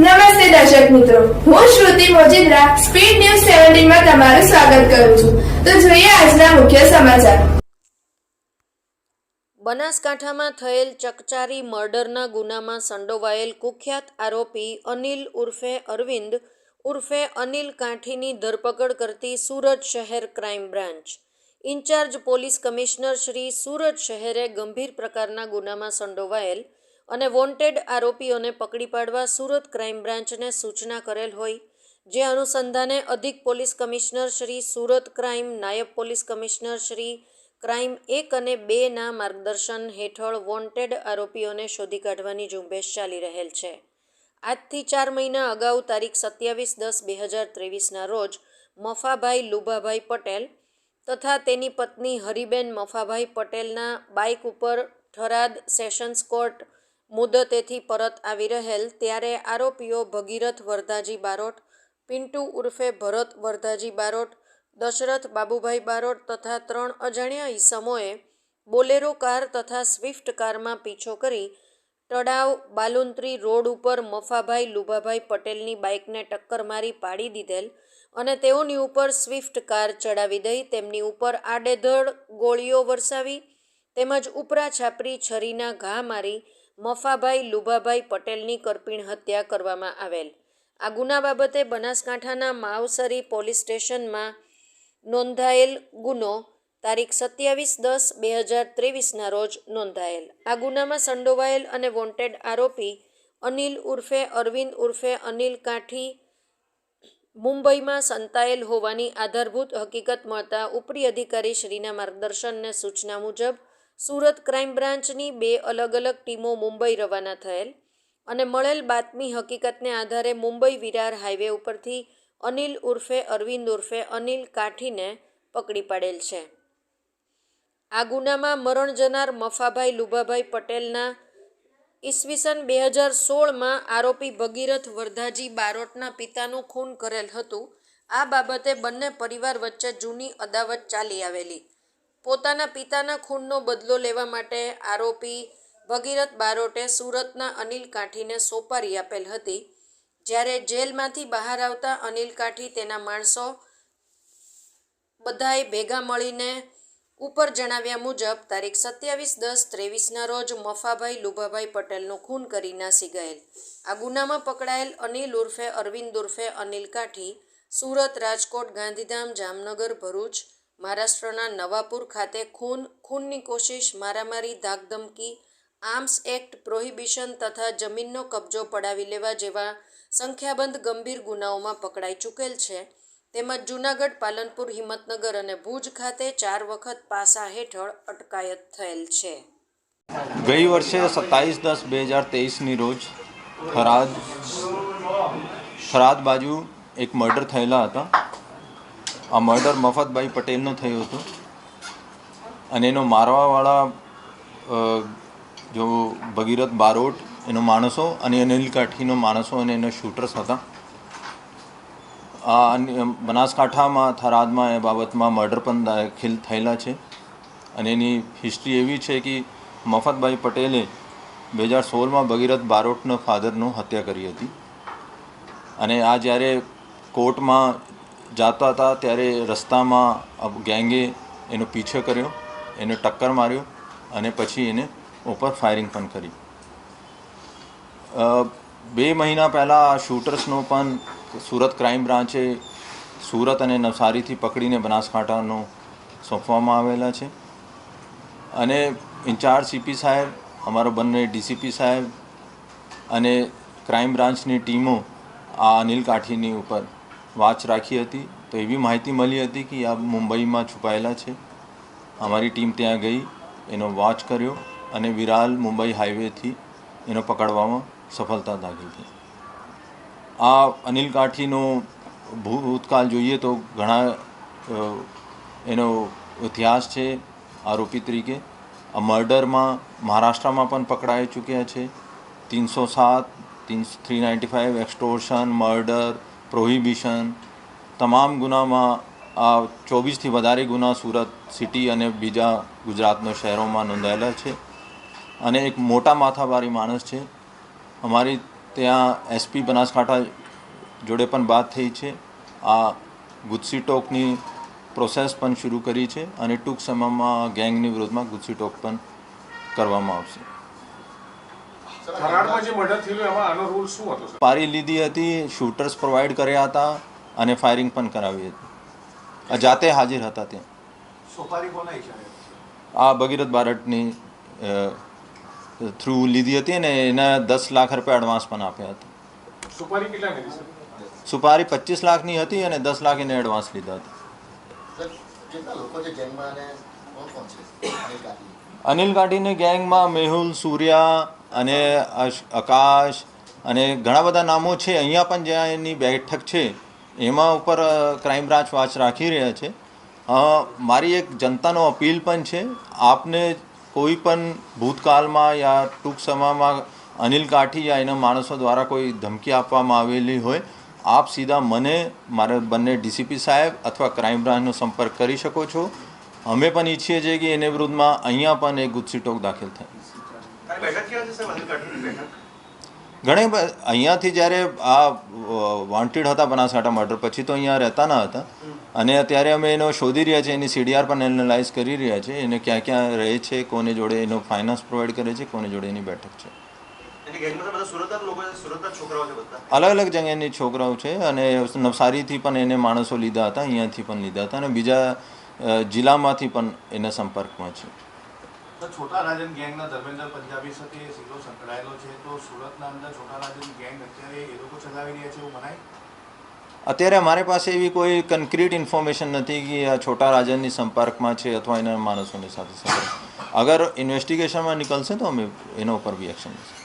નમસ્તે દર્શક મિત્રો. હું શ્રુતિ મોજીદ્રા, સ્પીડ ન્યૂઝ સેવન્ટીનમાં તમારું સ્વાગત કરું છું. તો જોઈએ આજના મુખ્ય સમાચાર. બનાસકાંઠામાં થયેલ ચકચારી મર્ડરના ગુનામાં સંડોવાયેલ કુખ્યાત આરોપી અનિલ ઉર્ફે અરવિંદ ઉર્ફે અનિલ કાંઠીની ધરપકડ કરતી સુરત શહેર crime branch. Incharge police commissioner Shri Surat શહેરે ગંભીર પ્રકારના ગુનામાં સંડોવાયેલ અને વોન્ટેડ આરોપીઓને પકડી પાડવા સુરત ક્રાઇમ બ્રાન્ચને સૂચના કરેલ હોય, જે અનુસંધાને અધિક police commissioner Shri Surat crime, નાયબ પોલીસ કમિશનર શ્રી ક્રાઇમ એક અને બેના માર્ગદર્શન હેઠળ વોન્ટેડ આરોપીઓને શોધી કાઢવાની ઝુંબેશ ચાલી રહેલ છે. આજથી ચાર મહિના અગાઉ તારીખ સત્યાવીસ દસ બે હજાર ત્રેવીસના રોજ મફાભાઈ લુભાભાઈ પટેલ તથા તેની પત્ની હરિબેન મફાભાઈ પટેલના બાઇક ઉપર થરાદ સેશન્સ કોર્ટ મુદતેથી પરત આવી રહેલ ત્યારે આરોપીઓ ભગીરથ વરદાજી બારોટ, પિન્ટુ ઉર્ફે ભરત વરદાજી બારોટ, દશરથ બાબુભાઈ બારોટ તથા ત્રણ અજાણ્યા ઈસમોએ બોલેરો કાર તથા સ્વિફ્ટ કારમાં પીછો કરી તળાવ બાલુંત્રી રોડ ઉપર મફાભાઈ લુભાભાઈ પટેલની બાઇકને ટક્કર મારી પાડી દીધેલ અને તેઓની ઉપર સ્વિફ્ટ કાર ચડાવી દઈ, તેમની ઉપર આડેધડ ગોળીઓ વરસાવી તેમજ ઉપરા છાપરી છરીના ઘા મારી મફાભાઈ લુભાભાઈ પટેલની કરપીણ હત્યા કરવામાં આવેલ. આ ગુના બાબતે બનાસકાંઠાના માવસરી પોલીસ સ્ટેશનમાં નોંધાયેલ ગુનો તારીખ સત્યાવીસ દસ બે હજાર ત્રેવીસના રોજ નોંધાયેલ. આ ગુનામાં સંડોવાયેલ અને વોન્ટેડ આરોપી અનિલ ઉર્ફે અરવિંદ ઉર્ફે અનિલ કાઠી મુંબઈમાં સંતાયેલ હોવાની આધારભૂત હકીકત મળતા ઉપરી અધિકારી શ્રીના માર્ગદર્શનને સૂચના મુજબ સુરત ક્રાઇમ બ્રાન્ચની બે અલગ અલગ ટીમો મુંબઈ રવાના થયેલ અને મળેલ બાતમી હકીકતને આધારે મુંબઈ વિરાર હાઈવે ઉપરથી અનિલ ઉર્ફે અરવિંદ ઉર્ફે અનિલ કાઠીને પકડી પાડેલ છે. આ ગુનામાં મરણ જનાર મફાભાઈ લુભાભાઈ પટેલના ઈસવીસન બે હજાર સોળમાં આરોપી ભગીરથ વરધાજી બારોટના પિતાનું ખૂન કરેલ હતું. આ બાબતે બંને પરિવાર વચ્ચે જૂની અદાવત ચાલી આવેલી. પોતાના પિતાના ખૂનનો બદલો લેવા માટે આરોપી ભગીરથ બારોટે સુરતના અનિલ કાઠીને સોપારી આપેલ હતી. જ્યારે જેલમાંથી બહાર આવતા અનિલ કાઠી તેના માણસો બધાએ ભેગા મળીને ઉપર જણાવ્યા મુજબ, તારીખ સત્યાવીસ દસ ત્રેવીસના રોજ મફાભાઈ લુભાભાઈ પટેલનું ખૂન કરી નાસી ગયેલ. આ ગુનામાં પકડાયેલ અનિલ ઉર્ફે અરવિંદ ઉર્ફે અનિલ કાઠી સુરત, રાજકોટ, ગાંધીધામ, જામનગર, ભરૂચ મહારાષ્ટ્રના નવાપુર ખાતે ખૂન, ખૂનની કોશિશ, મારામારી, ધાકધમકી, આર્મ્સ એક્ટ, પ્રોહિબિશન તથા જમીનનો કબજો પડાવી લેવા જેવા સંખ્યાબંધ ગંભીર ગુનાઓમાં પકડાઈ ચૂકેલ છે. તેમજ જૂનાગઢ, પાલનપુર, હિંમતનગર અને ભુજ ખાતે ચાર વખત પાસા હેઠળ અટકાયત થયેલ છે. ગઈ વર્ષે સત્તાવીસ દસ બે હજાર તેવીસની રોજ થરાદ થરાદ બાજુ એક મર્ડર થયેલા હતા. આ મર્ડર મફતભાઈ પટેલનો થયો હતો. અને એનો મારવાવાળા જો ભગીરથ બારોટ એનો માણસો અને અનિલ કાઠીનો માણસો અને એના શૂટર્સ હતા. આ બનાસકાંઠામાં, થરાદમાં એ બાબતમાં મર્ડર પણ દાખલ થયેલા છે. અને એની હિસ્ટ્રી એવી છે કે મફતભાઈ પટેલે બે હજાર સોળમાં ભગીરથ બારોટનો ફાધરનું હત્યા કરી હતી. અને આ જ્યારે કોર્ટમાં જતા હતા ત્યારે રસ્તામાં ગેંગે એનો પીછો કર્યો, એને ટક્કર માર્યો અને પછી એને ઉપર ફાયરિંગ પણ કરી. બે મહિના પહેલાં શૂટર્સનો પણ સુરત ક્રાઇમ બ્રાન્ચે સુરત અને નવસારીથી પકડીને બનાસકાંઠાનો સોંપવામાં આવેલા છે. અને ઇન્ચાર્જ સીપી સાહેબ, અમારો બંને ડીસીપી સાહેબ અને ક્રાઇમ બ્રાન્ચની ટીમો આ અનિલ કાઠીની ઉપર વાચ રાખી હતી, તો એવી માહિતી મળી હતી કે આ મુંબઈમાં છુપાયેલા છે. અમારી ટીમ ત્યાં ગઈ, એનો વોચ કર્યો અને વિરાલ મુંબઈ હાઈવેથી એનો પકડવામાં સફળતા દાખલ થઈ. આ અનિલ કાઠીનો ભૂતકાળ જોઈએ તો ઘણા એનો ઇતિહાસ છે આરોપી તરીકે. આ મર્ડરમાં મહારાષ્ટ્રમાં પણ પકડાઈ ચૂક્યા છે. ત્રણસો સાત three ninety five extortion murder prohibition, તમામ ગુનામાં આ ચોવીસથી વધારે ગુના સુરત સિટી અને બીજા ગુજરાતના શહેરોમાં નોંધાયેલા છે. અને એક મોટા માથાભારી માણસ છે. અમારી ત્યાં એસપી બનાસકાંઠા જોડે પણ વાત થઈ છે. આ ગુજસી ટોકની પ્રોસેસ પણ શરૂ કરી છે અને ટૂંક સમયમાં ગેંગની વિરોધમાં ગુજસી ટોક પણ કરવામાં આવશે. પારી લીધી હતી શૂટર્સ પ્રોવાઈડ કર્યા હતા અને ફાયરિંગ પણ કરાવી હતી. જાતે હાજર હતા ત્યાં. આ ભગીરથ બારટની થ્રુ લીધી હતી અને એને દસ લાખ રૂપિયા એડવાન્સ પણ આપ્યા હતા. સુપારી પચીસ લાખની હતી અને દસ લાખ એને એડવાન્સ લીધા હતા. સર કેટલા લોકો છે ગેંગમાં અને કોણ કોણ છે? અનિલ ગાંધી. અનિલ ગાંધીની ગેંગમાં મેહુલ સૂર્યા અને આકાશ અને ઘણા બધા નામો છે. અહીંયા પણ જ્યાં એની બેઠક છે, એમાં ઉપર ક્રાઇમ બ્રાન્ચ વાચ રાખી રહ્યા છે. મારી એક જનતાનો અપીલ પણ છે, આપને કોઈ પણ ભૂતકાળમાં યા ટૂંક સમયમાં અનિલ કાઠી યા એના માણસો દ્વારા કોઈ ધમકી આપવામાં આવેલી હોય, આપ સીધા મને, મારા બંને ડીસીપી સાહેબ અથવા ક્રાઇમ બ્રાન્ચનો સંપર્ક કરી શકો છો. અમે પણ ઈચ્છીએ છીએ કે એને વિરુદ્ધમાં અહીંયા પણ એક ગુજસી ટોક દાખલ થાય. બેઠક ક્યાં છે સર બેઠક? ઘણી અહીંયાથી જ્યારે આ વોન્ટેડ હતા બનાસકાંઠા મર્ડર પછી તો અહીંયા રહેતા ન હતા. અને અત્યારે અમે એનો શોધી રહ્યા છીએ એની સીડીઆર પણ એનાલાઇઝ કરી રહ્યા છીએ એને ક્યાં ક્યાં રહે છે કોને જોડે એનો ફાઇનાન્સ પ્રોવાઈડ કરે છે કોને જોડે એની બેઠક છે. અલગ અલગ જગ્યાની છોકરાઓ છે અને નવસારીથી પણ એને માણસો લીધા હતા અહીંયાથી પણ લીધા હતા અને બીજા જિલ્લામાંથી પણ એના સંપર્કમાં છે. તો છોટા રાજન ગેંગના ધર્મેન્દ્ર પંજાબી સાથે સીધો સંકળાયેલો છે. તો સુરતના અંદર છોટા રાજન ગેંગ અત્યારે એ લોકો ચલાવી રહ્યા છે એવું મનાય? અત્યારે અમારી પાસે એવી કોઈ કન્ક્રીટ ઇન્ફોર્મેશન નથી કે આ છોટા રાજનની સંપર્કમાં છે અથવા એના માણસોની સાથે સંપર્ક અગર ઇન્વેસ્ટિગેશનમાં નીકળશે તો અમે એના ઉપર બી એક્શન લઈશું